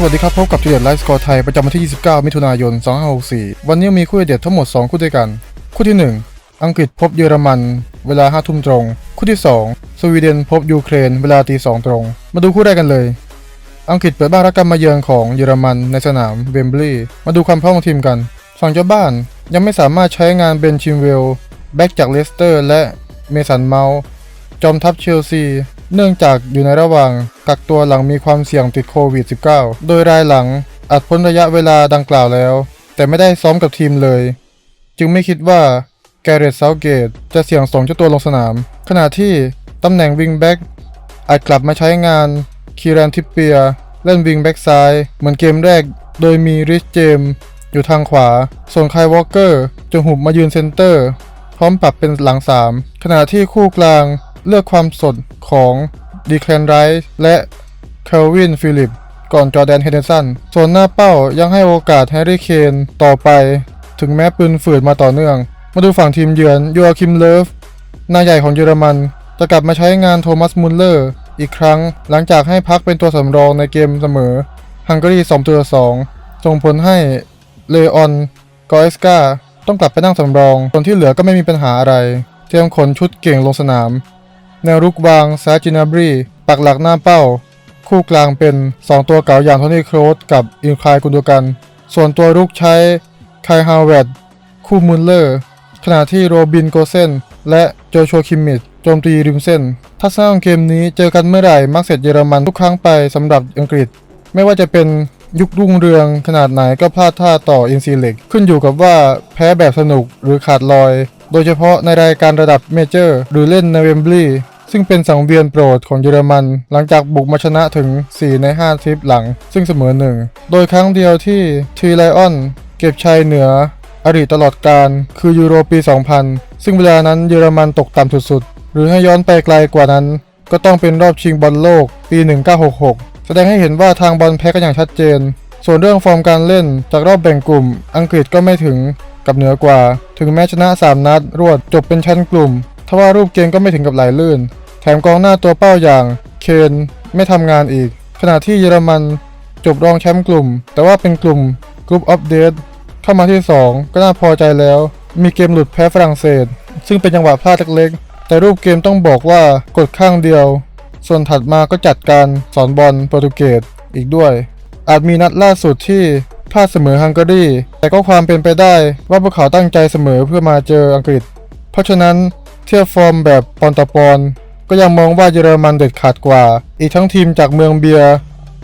สวัสดีครับ พบกับทีเด็ดไลฟ์สกอร์ไทย ประจำวันที่ 29 มิถุนายน 2564 วันนี้มีคู่เด็ดทั้งหมด 2 คู่ด้วยกัน คู่ที่ 1 อังกฤษพบเยอรมัน เวลา 5 ทุ่มตรง คู่ที่ 2 สวีเดนพบยูเครน เวลาตี 2 ตรง มาดูคู่แรกกันเลย อังกฤษเปิดบ้านรับการมาเยือนของเยอรมันในสนามเวมบลีย์มาดูความพร้อมของทีมกันฝั่งเจ้าบ้านยังไม่สามารถใช้งานเบนชิมเวลแบ็กจากเลสเตอร์ และเมสันเมาส์จอมทัพเชลซี เนื่องจากอยู่ในระหว่างกักตัวหลังมีความเสี่ยงติดโควิด -19 โดยรายหลังอาจพ้นระยะเวลาดังกล่าวแล้ว แต่ไม่ได้ซ้อมกับทีมเลย จึงไม่คิดว่าแกเรตเซาเกตจะเสี่ยงส่งเจ้าตัวลงสนาม ขณะที่ตำแหน่งวิงแบ็กอาจกลับมาใช้งานคีรันทิปเปียเล่นวิงแบ็กซ้ายเหมือนเกมแรก โดยมีริชเจมส์อยู่ทางขวา ส่วนไควอลเกอร์จะหุบมายืนเซนเตอร์ พร้อมปรับเป็นหลัง 3 ขณะที่คู่กลาง เลือกความสดของดีแคลนไรท์และเคลวินฟิลิปก่อนจอแดนเฮเดนสันส่วนหน้าเป้ายังให้โอกาสแฮร์รี่เคนต่อไป ถึงแม้ปืนฝืดมาต่อเนื่อง มาดูฝั่งทีมเยือนยูอาคิมเลิฟน้าใหญ่ของเยอรมัน จะกลับมาใช้งานโทมัสมุลเลอร์ อีกครั้งหลังจากให้พักเป็นตัวสำรองในเกมเสมอฮังการี2ตัวต่อ2ส่งผลให้เลออนกอเอสกาต้องกลับไปนั่งสำรองคนที่เหลือก็ไม่มีปัญหาอะไร เตรียมขนชุดเก่งลงสนาม แนวรุกวางซาจินาบรีปักหลักหน้าเป้า คู่กลางเป็น 2 ตัวเก่าอย่างโทนี่โครสกับอินคลายกุนดูกัน ส่วนตัวรุกใช้ไคฮาวเวดคู่มุลเลอร์ขณะที่โรบินโกเซนและโจชัวคิมมิดโจมตีริมเส้น ทัศนะของเกมนี้เจอกันเมื่อไหร่มักเสร็จเยอรมันทุกครั้งไปสำหรับอังกฤษ ไม่ว่าจะเป็นยุครุ่งเรืองขนาดไหนก็พลาดท่าต่ออินซีเล็ก ขึ้นอยู่กับว่าแพ้แบบสนุกหรือขาดลอย โดยเฉพาะในรายการระดับเมเจอร์หรือเล่นในเวมบลีย์ซึ่งเป็นสังเวียนโปรดของเยอรมัน หลังจากบุกมาชนะถึง 4 ใน 5ทริปหลัง ซึ่งเสมอหนึ่ง โดยครั้งเดียวที่ทีไลออนเก็บชัยเหนือ อดีตตลอดการคือยูโรปี 2000 ซึ่งเวลานั้นเยอรมันตกต่ำสุดๆ หรือให้ย้อนไปไกลกว่านั้น ก็ต้องเป็นรอบชิงบอลโลกปี 1966 แสดงให้เห็นว่าทางบอลแพ้กันอย่างชัดเจน ส่วนเรื่องฟอร์มการเล่นจากรอบแบ่งกลุ่ม อังกฤษก็ไม่ถึง กับเหนือกว่า ถึงแม้ชนะ 3 นัด รวดจบเป็นชั้นกลุ่ม ทว่ารูปเกมก็ไม่ถึงกับไหลลื่น แถมกองหน้าตัวเป้าอย่าง เคนไม่ทำงานอีก ขณะที่เยอรมันจบรองแชมป์กลุ่ม แต่ว่าเป็นกลุ่มกรุ๊ปอัปเดตเข้ามาที่ 2 ก็น่าพอใจแล้ว มีเกมหลุดแพ้ฝรั่งเศส ซึ่งเป็นจังหวะพลาดเล็กๆแต่รูปเกมต้องบอกว่ากดข้างเดียว ส่วนถัดมาก็จัดการสอนบอลโปรตุเกสอีกด้วย อาจมีนัดล่าสุดที่ พลาดเสมอฮังการี แต่ก็ความเป็นไปได้ว่าพวกเขาตั้งใจเสมอเพื่อมาเจออังกฤษ เพราะฉะนั้นเทียบฟอร์มแบบปอนต่อปอนก็ยังมองว่าเยอรมันเด็ดขาดกว่า อีกทั้งทีมจากเมืองเบียร์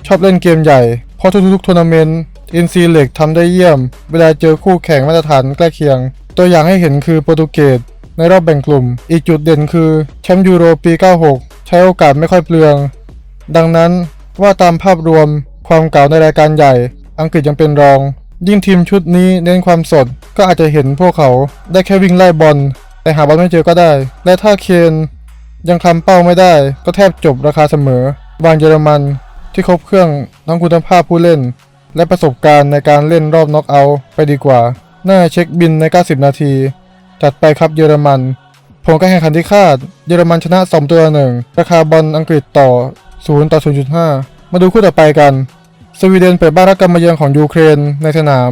ชอบเล่นเกมใหญ่ เพราะทุกๆทัวร์นาเมนต์อินซีเล็กทำได้เยี่ยม เวลาเจอคู่แข่งมาตรฐานใกล้เคียง ตัวอย่างให้เห็นคือโปรตุเกสในรอบแบ่งกลุ่ม อีกจุดเด่นคือแชมป์ยูโรปี 96 ใช้โอกาสไม่ค่อยเปลือง ดังนั้นว่าตามภาพรวมความเก่าในรายการใหญ่ อังกฤษยังเป็นรอง ยิ่งทีมชุดนี้เน้นความสด ก็อาจจะเห็นพวกเขาได้แค่วิ่งไล่บอล แต่หาบอลไม่เจอก็ได้ และถ้าเคนยังคลำเป้าไม่ได้ ก็แทบจบราคาเสมอ วางเยอรมันที่ครบเครื่องทั้งคุณภาพผู้เล่น และประสบการณ์ในการเล่นรอบน็อกเอาท์ไปดีกว่า น่าเช็คบินใน 90 นาที จัดไปครับเยอรมันผลการแข่งขันที่คาด เยอรมันชนะ 2 ตัวหนึ่งราคาบอลอังกฤษต่อ 0 ต่อ 0.5 มาดูคู่ต่อไปกัน สวีเดนเปิดบ้านรับการมาเยือนของยูเครนในสนาม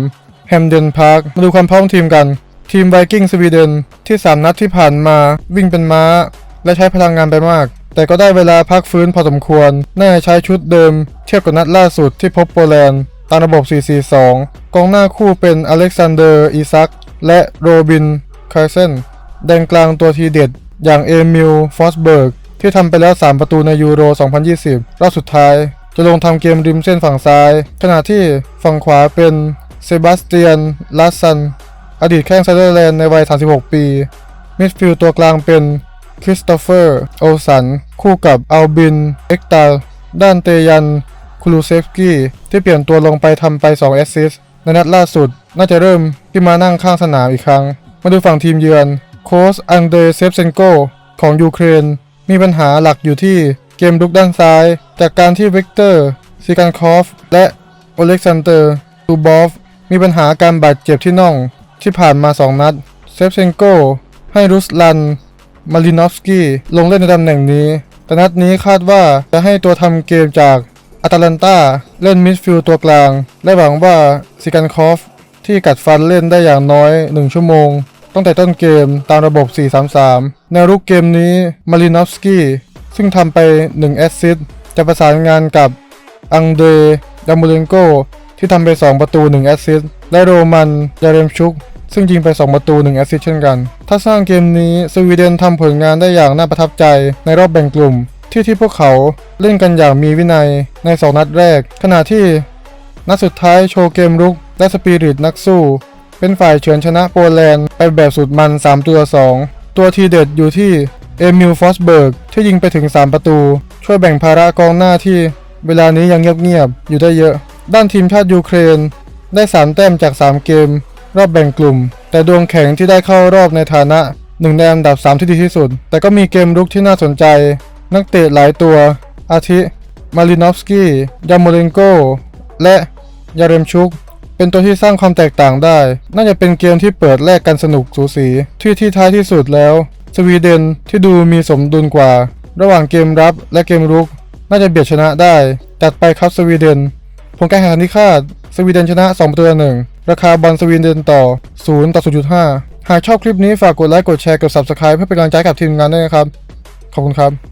แฮมเดนพาร์คมาดูความพร้อมทีมกัน ทีมไวกิ้งสวีเดนที่ 3 นัดที่ผ่านมาวิ่งเป็นม้า และใช้พลังงานไปมาก แต่ก็ได้เวลาพักฟื้นพอสมควร น่าจะใช้ชุดเดิม เทียบกับนัดล่าสุดที่พบโปแลนด์ตามระบบ 4-4-2 กองหน้าคู่เป็นอเล็กซานเดอร์อีซัก และโรบินคาเซนแดนกลางตัวทีเด็ด อย่างเอมิลฟอสเบิร์กที่ทำไปแล้ว 3 ประตูในยูโร 2020 รอบสุดท้าย จะลงทำเกมริมเส้นฝั่งซ้าย ขณะที่ฝั่งขวาเป็นเซบาสเตียนลาสซัน อดีตแข้งไซเดอร์แลนด์ในวัย 36 ปี มิดฟิลด์ตัวกลางเป็นคริสโตเฟอร์โอสัน คู่กับอัลบิน เอ็กตาด้านเตยันคูลูเซฟกี้ ที่เปลี่ยนตัวลงไปทำไป 2 แอสซิสต์ในนัดล่าสุด น่าจะเริ่มที่มานั่งข้างสนามอีกครั้ง มาดูฝั่งทีมเยือน โค้ชอังเดรเซฟเซนโกของยูเครน มีปัญหาหลักอยู่ที่ เกมลุกด้านซ้าย จากการที่เวกเตอร์ซิกันคอฟ และโอเล็กซานเตอร์ตูบอฟ มีปัญหาการบาดเจ็บที่น่องที่ผ่านมา 2 นัด เซฟเซนโกให้รุสลัน มารินอฟสกี้ลงเล่นในตำแหน่งนี้ แต่นัดนี้คาดว่าจะให้ตัวทำเกมจากอาตาลันตาเล่นมิดฟิลด์ตัวกลาง และหวังว่าซิกันคอฟที่กัดฟันเล่นได้อย่างน้อย 1 ชั่วโมงตั้งแต่ต้นเกมตามระบบ 4-3-3แนรุกเกมนี้มารินอฟสกี้ ซึ่งทำไป 1 แอสซิสต์จะประสานงานกับอังเดรดามูเลนโกที่ทำไป 2 ประตู 1 แอสซิสต์และโรมันยาเรมชุก ซึ่งยิงไป 2 ประตู 1 แอสซิสต์เช่นกัน ถ้าสร้างเกมนี้สวีเดนทำผลงานได้อย่างน่าประทับใจในรอบแบ่งกลุ่ม ที่ที่พวกเขาเล่นกันอย่างมีวินัยใน 2 นัดแรก ขณะที่นัดสุดท้ายโชว์เกมรุกและสปิริตนักสู้ เป็นฝ่ายเฉือนชนะโปแลนด์ไปแบบสุดมัน3ตัว2ตัวทีเด็ดอยู่ที่เอมิลฟอสเบิร์ก ที่ยิงไปถึง 3 ประตู ช่วยแบ่งภาระกองหน้าที่ เวลานี้ยังเงียบๆอยู่ได้เยอะ ด้านทีมชาติยูเครน ได้ 3 แต้มจาก 3 เกม รอบแบ่งกลุ่ม แต่ดวงแข็งที่ได้เข้ารอบในฐานะหนึ่งในอันดับ 3 ที่ดีที่สุด แต่ก็มีเกมรุกที่น่าสนใจ นักเตะหลายตัว อาทิ มารินอฟสกี้ยาโมเลนโก และยาเรมชุก เป็นตัวที่สร้างความแตกต่างได้ น่าจะเป็นเกมที่เปิดแลกกันสนุกสูสี ที่ที่ท้ายที่สุดแล้ว สวีเดนที่ดูมีสมดุลกว่า ระหว่างเกมรับและเกมรุก น่าจะเบียดชนะได้ จัดไปครับสวีเดนผลการแข่งขันที่คาด สวีเดนชนะ 2 ประตูต่อหนึ่งราคาบอลสวีเดนต่อ 0 ต่อ 0.5 หากชอบคลิปนี้ฝากกดไลค์กดแชร์กด Subscribe เพื่อเป็นกำลังใจกับทีมงานด้วยนะครับ ขอบคุณครับ